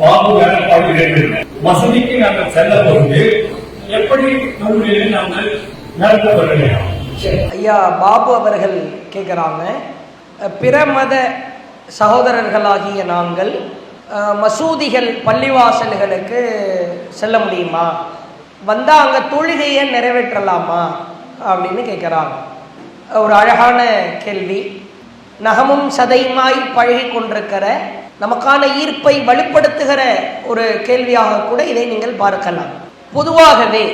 பாபு வேலைப்பாடு வசதிக்கு நாங்கள் செல்ல பொழுது எப்படி நாங்கள் நடத்த வருகிறோம் ஐயா பாபு அவர்கள் கேட்குறாங்க. பிற மத சகோதரர்களாகிய நாங்கள் மசூதிகள் பள்ளிவாசல்களுக்கு செல்ல முடியுமா? வந்தால் அங்கே தொழுகையை நிறைவேற்றலாமா? அப்படின்னு கேட்குறாங்க. ஒரு அழகான கேள்வி. நகமும் சதையுமாய் பழகி கொண்டிருக்கிற நமக்கான ஈர்ப்பை வலுப்படுத்துகிற ஒரு கேள்வியாக கூட இதை நீங்கள் பார்க்கலாம். பொதுவாகவே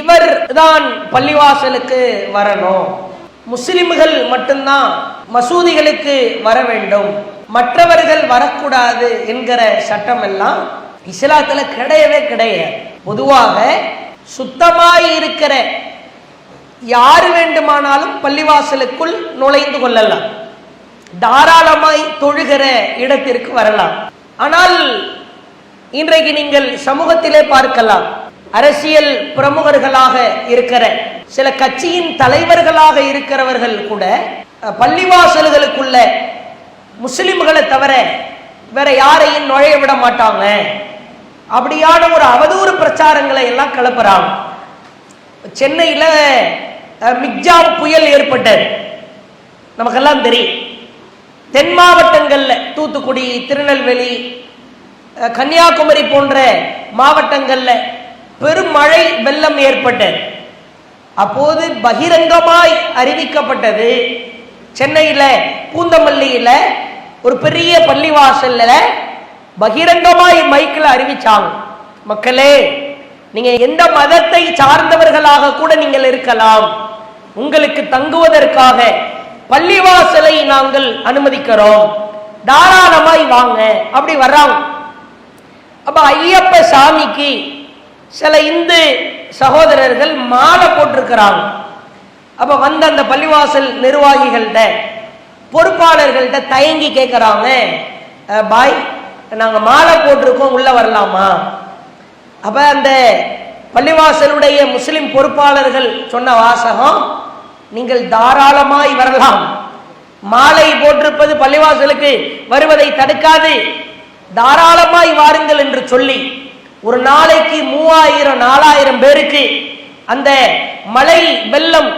இவர் தான் பள்ளிவாசலுக்கு வரணும். முஸ்லிம்கள் மட்டும்தான் மசூதிகளுக்கு வர வேண்டும். மற்றவர்கள் வரக்கூடாது என்கிற சட்டம் எல்லாம் இஸ்லாத்துல கிடையவே கிடையாது. பொதுவாக சுத்தமாய் இருக்கிற யார் வேண்டுமானாலும் பள்ளிவாசலுக்குள் நுழைந்து கொள்ளலாம். தாராளமாய் தொழுகிற இடத்திற்கு வரலாம். ஆனால் இன்றைக்கு நீங்கள் சமூகத்திலே பார்க்கலாம். அரசியல் பிரமுகர்களாக இருக்கிற சில கட்சியின் தலைவர்களாக இருக்கிறவர்கள் கூட பள்ளிவாசல்களுக்குள்ள முஸ்லிம்களை தவிர வேற யாரையும் நுழைய விட மாட்டாங்க. அப்படியான ஒரு அவதூறு பிரச்சாரங்களை எல்லாம் கிளப்புறாங்க. சென்னையில் மிக்ஜாம் புயல் ஏற்பட்டது. நமக்கெல்லாம் தெரியும். தென் மாவட்டங்களில் தூத்துக்குடி திருநெல்வேலி கன்னியாகுமரி போன்ற மாவட்டங்களில் பெரும் மழை வெள்ளம் ஏற்பட்டது. அப்போது பகிரங்கமாய் அறிவிக்கப்பட்டது சென்னையில் பூந்தமல்லியில் ஒரு பெரிய பள்ளிவாசல்ல பகிரங்கமாய் மைக்கில் அறிவிச்சாங்க. மக்களே நீங்க எந்த மதத்தை சார்ந்தவர்களாக கூட நீங்கள் இருக்கலாம். உங்களுக்கு தங்குவதற்காக பள்ளிவாசலை நாங்கள் அனுமதிக்கிறோம். தாராளமாய் வாங்க. அப்படி வர்றாங்க. அப்ப ஐயப்ப சாமிக்கு சில இந்து சகோதரர்கள் மாலை போட்டிருக்கிறாங்க. அப்ப வந்த அந்த பள்ளிவாசல் நிர்வாகிகள்கிட்ட பொறுப்பாளர்கள்ட்ட தயங்கி கேட்குறாங்க பாய் நாங்க மாலை போட்டிருக்கோம் உள்ள வரலாமா? அப்ப அந்த பள்ளிவாசலுடைய முஸ்லிம் பொறுப்பாளர்கள் சொன்ன வாசகம் நீங்கள் தாராளமாய் வரலாம். மாலை போட்டிருப்பது பள்ளிவாசலுக்கு வருவதை தடுக்காது. தாராளமாய் வாருங்கள் என்று சொல்லி ஒரு நாளைக்கு மூவாயிரம் நாலாயிரம் பேருக்கு அந்த மழை வெள்ளம்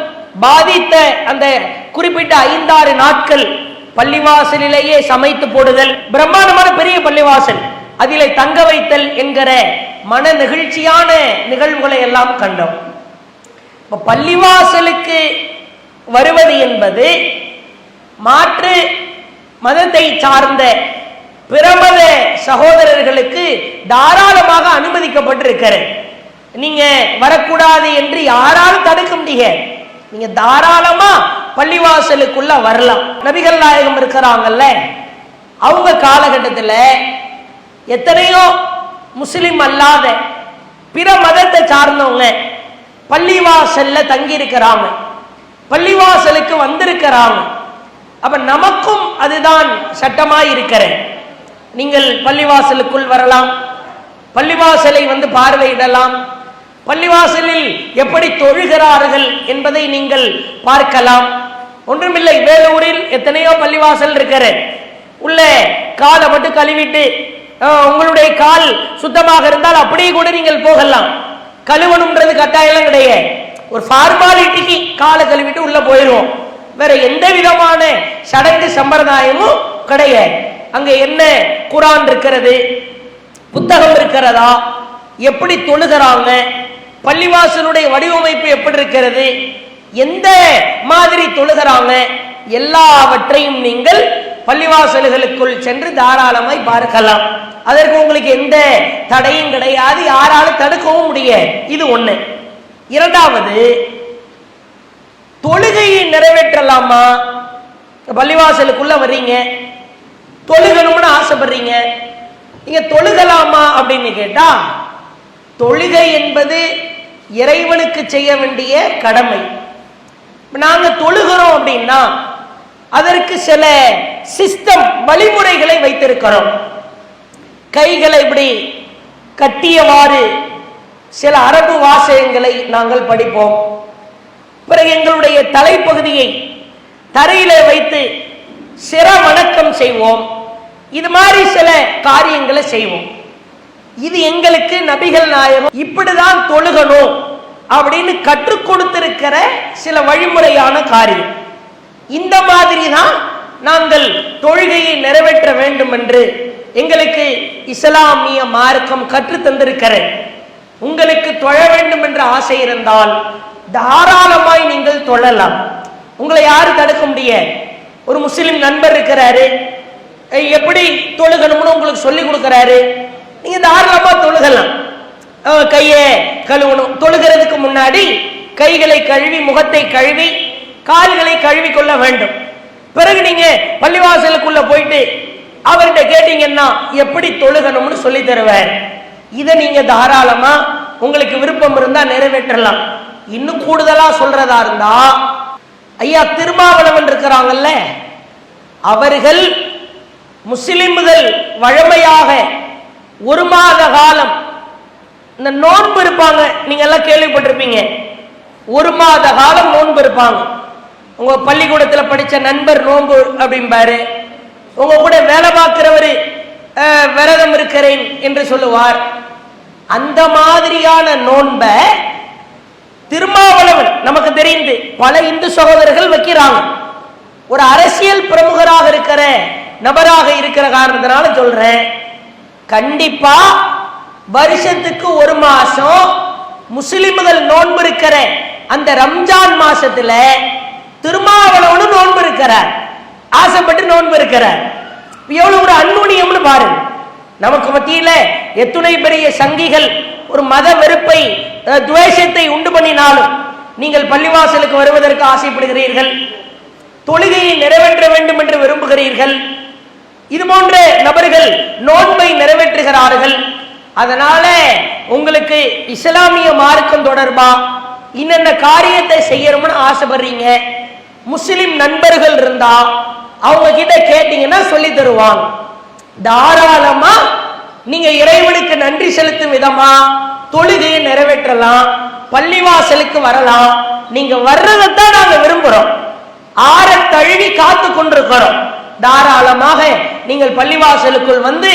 பாதித்த அந்த குறிப்பிட்ட ஐந்தாறு நாட்கள் பள்ளிவாசலிலேயே சமைத்து போடுதல் பிரம்மாண்டமான பெரிய பள்ளிவாசல் அதிலே தங்க வைத்தல் என்கிற மன நெகிழ்ச்சியான நிகழ்வுகளை எல்லாம் கண்டோம். பள்ளிவாசலுக்கு வருவது என்பது மாற்று மதத்தை சார்ந்த பிரமத சகோதரர்களுக்கு தாராளமாக அனுமதிக்கப்பட்டிருக்கிறது. நீங்க வரக்கூடாது என்று யாராலும் தடுக்க முடியாது நீங்க தாராளமா பள்ளிவாசலுக்குள்ள வரலாம். நபிகள் நாயகம் இருக்கிறாங்கல்ல அவங்க காலகட்டத்தில் எத்தனையோ முஸ்லிம் அல்லாத பிற மதத்தை சார்ந்தவங்க பள்ளிவாசல்ல தங்கி இருக்கிறாங்க பள்ளிவாசலுக்கு வந்திருக்கிறாங்க. அப்ப நமக்கும் அதுதான் சட்டமாய் இருக்கிற நீங்கள் பள்ளிவாசலுக்குள் வரலாம். பள்ளிவாசலை வந்து பார்வையிடலாம். பள்ளிவாசலில் எப்படி தொழுகிறார்கள் என்பதை நீங்கள் பார்க்கலாம். ஒன்றுமில்லை வேலூரில் எத்தனையோ பள்ளிவாசல் இருக்கிற உள்ள காலை மட்டும் கழுவிட்டு உங்களுடைய கால் சுத்தமாக இருந்தால் அப்படியே கூட நீங்கள் போகலாம். கழுவணுன்றது கட்டாயம் கிடையாது. ஒரு ஃபார்மாலிட்டிக்கு காலை கழுவிட்டு உள்ள போயிடுவோம். வேற எந்த விதமான சடங்கு சம்பிரதாயமும் கிடையாது. அங்க என்ன குரான் இருக்கிறது? புத்தகம் இருக்கிறதா? எப்படி தொழுகிறாங்க? பள்ளிவாசலுடைய வடிவமைப்பு எப்படி இருக்கிறது? எந்த மாதிரி தொழுகிறாங்க? எல்லாவற்றையும் நீங்கள் பள்ளிவாசல்களுக்குள் சென்று தாராளமாய் பார்க்கலாம். அதற்கு உங்களுக்கு எந்த தடையும் கிடையாது. யாராலும் தடுக்கவும் முடியாது. இது ஒண்ணு. இரண்டாவது தொழுகையை நிறைவேற்றலாமா? பள்ளிவாசலுக்குள்ள வர்றீங்க. தொழுகணும்னு ஆசைப்படுறீங்க. நீங்க தொழுகலாமா அப்படின்னு கேட்டா தொழுகை என்பது இறைவனுக்கு செய்ய வேண்டிய கடமை. நாங்க தொழுகிறோம் அப்படின்னா அதற்கு சில சிஸ்டம் வழிமுறைகளை வைத்திருக்கிறோம். கைகளை இப்படி கட்டியவாறு சில அரபு வாசகங்களை நாங்கள் படிப்போம். பிறகு எங்களுடைய தலைப்பகுதியை தரையிலே வைத்து சிற வணக்கம் செய்வோம். இது மாதிரி சில காரியங்களை செய்வோம். இது எங்களுக்கு நபிகள் நாயகம் இப்படிதான் தொழுகணும் அப்படின்னு கற்றுக் கொடுத்திருக்கிற சில வழிமுறையான காரியம். இந்த மாதிரி தான் நாங்கள் தொழுகையை நிறைவேற்ற வேண்டும் என்று எங்களுக்கு இஸ்லாமிய மார்க்கம் கற்று தந்திருக்கிறேன் உங்களுக்கு தொழ வேண்டும் என்ற ஆசை இருந்தால் தாராளமாய் நீங்கள் தொழலாம். உங்களை யாரு தடுக்க முடியாது ஒரு முஸ்லிம் நண்பர் இருக்கிறாரு. எப்படி தொழுகணும்னு உங்களுக்கு சொல்லி கொடுக்குறாரு? நீங்க தாராளமா தொழுகலாம். கையை கழுவணும். தொழுகிறதுக்கு முன்னாடி கைகளை கழுவி முகத்தை கழுவி கால்களை கழுவி கொள்ள வேண்டும். பிறகு நீங்க பள்ளிவாசலுக்குள்ள போயிட்டு அவர்கிட்ட கேட்டீங்கன்னா எப்படி தொழுகணும்னு சொல்லி தருவார். இதை நீங்க தாராளமா உங்களுக்கு விருப்பம் இருந்தா நிறைவேற்றலாம். இன்னும் கூடுதலா சொல்றதா இருந்தா ஐயா திருமாவளவன் இருக்கிறாங்கல்ல அவர்கள் முஸ்லிம்கள் வழமையாக ஒரு மாத காலம் இந்த நோன்பு இருப்பாங்க. நீங்க எல்லாம் கேள்விப்பட்டிருப்பீங்க. ஒரு மாத காலம் நோன்பு இருப்பாங்க. உங்க பள்ளிக்கூடத்தில் படிச்ச நண்பர் நோன்பு அப்படிம்பாரு. உங்க கூட வேலை பார்க்கிறவர் விரதம் இருக்கிறேன் என்று சொல்லுவார். அந்த மாதிரியான நோன்பை திருமாவளவன் நமக்கு தெரிந்து பல இந்து சகோதரர்கள் வைக்கிறாங்க. ஒரு அரசியல் பிரமுகராக இருக்கிற நபராக இருக்கிற காரணத்தினால சொல்றேன். கண்டிப்பா வருஷத்துக்கு ஒரு மாசம் முஸ்லிம்கள் நோன்பு இருக்கிற அந்த ரம்ஜான் மாசத்துல திருமாவளவனும் நோன்பு இருக்கிறார். ஆசைப்பட்டு நோன்பு இருக்கிறார். எவ்வளவு ஒரு அன்னுணியம்னு பாருங்க. நமக்கு மத்தியில எத்துணை பெரிய சங்கிகள் ஒரு மத வெறுப்பை துவேஷத்தை உண்டு பண்ணினாலும் நீங்கள் பள்ளிவாசலுக்கு வருவதற்கு ஆசைப்படுகிறீர்கள். தொழுகையை நிறைவேற்ற வேண்டும் என்று விரும்புகிறீர்கள். இது போன்ற நபர்கள் நோன்பை நிறைவேற்றுகிறார்கள். அதனால உங்களுக்கு இஸ்லாமிய மார்க்கம் தொடர்பா? இன்னென்ன காரியத்தை செய்யணும்னு ஆசைப்படுறீங்க? முஸ்லிம் நண்பர்கள் இருந்தா அவங்க கிட்ட கேட்டீங்கன்னா சொல்லி தருவாங்க. தாராளமா நீங்க இறைவனுக்கு நன்றி செலுத்தும் விதமா தொழுகையை நிறைவேற்றலாம் பள்ளிவாசலுக்கு வரலாம். நீங்க வர்றதைத்தான் நாங்க விரும்புறோம். ஆற தழுவி காத்து கொண்டிருக்கிறோம். தாராளமாக நீங்கள் பள்ளிவாசலுக்குள் வந்து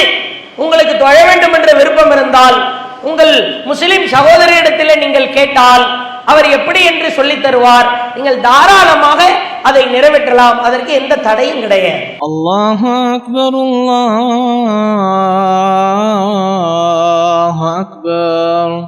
உங்களுக்கு தொழ வேண்டும் என்ற விருப்பம் இருந்தால் உங்கள் முஸ்லிம் சகோதரியிடத்தில் நீங்கள் கேட்டால் அவர் எப்படி என்று சொல்லி தருவார். நீங்கள் தாராளமாக அதை நிறைவேற்றலாம். அதற்கு எந்த தடையும் கிடையாது. அல்லாஹ் அக்பர்.